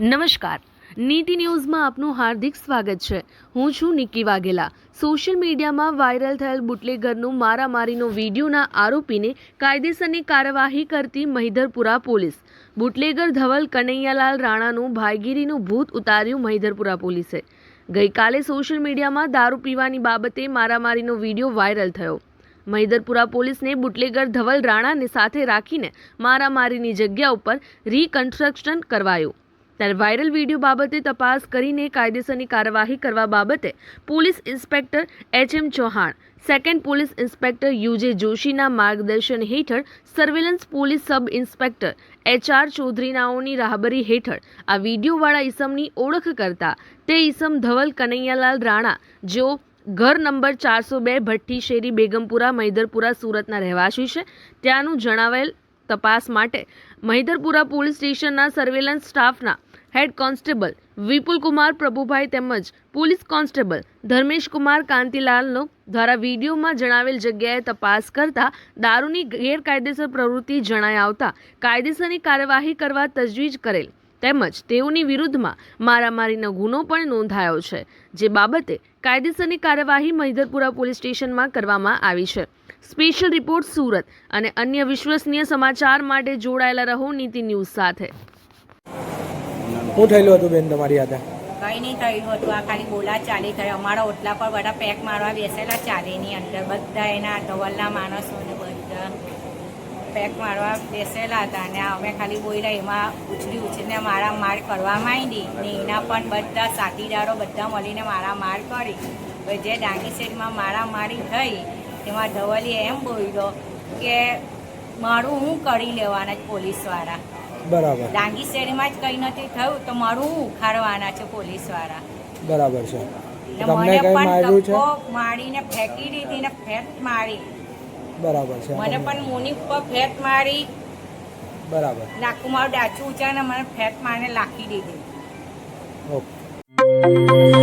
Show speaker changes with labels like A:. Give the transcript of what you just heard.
A: નમસ્કાર. નીતિ ન્યૂઝમાં આપનું હાર્દિક સ્વાગત છે. હું છું નિક્કી વાઘેલા. સોશિયલ મીડિયામાં વાયરલ થયેલ બુટલેગરનું મારામારીનો વિડીયોના આરોપીને કાયદેસરની કાર્યવાહી કરતી મહિધરપુરા પોલીસ. બુટલેગર ધવલ કનૈયાલાલ રાણાનું ભાઈગીરીનું ભૂત ઉતાર્યું મહિધરપુરા પોલીસે. ગઈકાલે સોશિયલ મીડિયામાં દારૂ પીવાની બાબતે મારામારીનો વીડિયો વાયરલ થયો. મહિધરપુરા પોલીસને બુટલેગર ધવલ રાણાને સાથે રાખીને મારામારીની જગ્યા ઉપર રીકન્સ્ટ્રક્શન કરવાયું. ત્યારે વાયરલ વીડિયો બાબતે તપાસ કરીને કાયદેસરની કાર્યવાહી કરવા બાબતે police inspector H M Chauhan, second police inspector U J જોશીના માર્ગદર્શન હેઠળ surveillance police sub inspector H R ચૌધરીનાઓની રાહબરી હેઠળ આ વિડીયોવાળા ઈસમની ઓળખ કરતા તે ઈસમ ધવલ કનૈયાલાલ રાણા, જેઓ ઘર નંબર ચારસો બે ભઠ્ઠી શેરી બેગમપુરા મૈદરપુરા સુરતના રહેવાસી છે, ત્યાંનું જણાવેલ તપાસ માટે મહિધરપુરા પોલીસ સ્ટેશનના સર્વેલન્સ સ્ટાફના હેડ કોન્સ્ટેબલ વિપુલ કુમાર પ્રભુભાઈ તેમજ પોલીસ કોન્સ્ટેબલ ધર્મેશકુમાર કાંતિલાલનો દ્વારા વિડીયોમાં જણાવેલ જગ્યાએ તપાસ કરતા દારૂની ગેરકાયદેસર પ્રવૃત્તિ જણાય આવતા કાયદેસરની કાર્યવાહી કરવા તજવીજ કરેલ. તેમજ તેઓની વિરુદ્ધમાં મારામારીનો ગુનો પણ નોંધાયો છે, જે બાબતે કાયદેસરની કાર્યવાહી મહિધરપુરા પોલીસ સ્ટેશનમાં કરવામાં આવી છે. સ્પેશિયલ રિપોર્ટ સુરત અને અન્ય વિશ્વસનીય સમાચાર માટે જોડાયેલા રહો નીતિ ન્યૂઝ સાથે.
B: શું થયેલું હતું બેન તમારી હાથે
C: કંઈ નહીં થયું હતું. આ ખાલી બોલા ચાલી થઈ અમારા ઓટલા પર બધા પેક મારવા બેસેલા ચાલીની અંદર. બધા એના ધવલના માણસોને બધા પેક મારવા બેસેલા હતા અને અમે ખાલી બોલ્યા, એમાં ઉછળી ઉછળીને મારા માર કરવા માંડી. ને એના પણ બધા સાથીદારો બધા મળીને મારા માર કરી. જે ડાંગી સેટમાં મારા મારી થઈ, એમાં ધવલીએ એમ બોલ્યો કે, મારું હું કરી લેવાના જ પોલીસવાળા?
B: બરાબર.
C: ડાંગી શેરીમાં જ કંઈ નથી થયું તો મારું ઉખાડવાના છે પોલીસવાળા?
B: બરાબર છે. તમને
C: મને
B: કઈ
C: પણ
B: માર્યું છે?
C: મારીને ફેંકી દીધી ને ફેટ મારી.
B: બરાબર છે.
C: મને પણ મોની ઉપર ફેટ મારી.
B: બરાબર.
C: મારું ડાચું ઊંચા ને મને ફેટ મારીને લાખી દીધી.
B: ઓકે.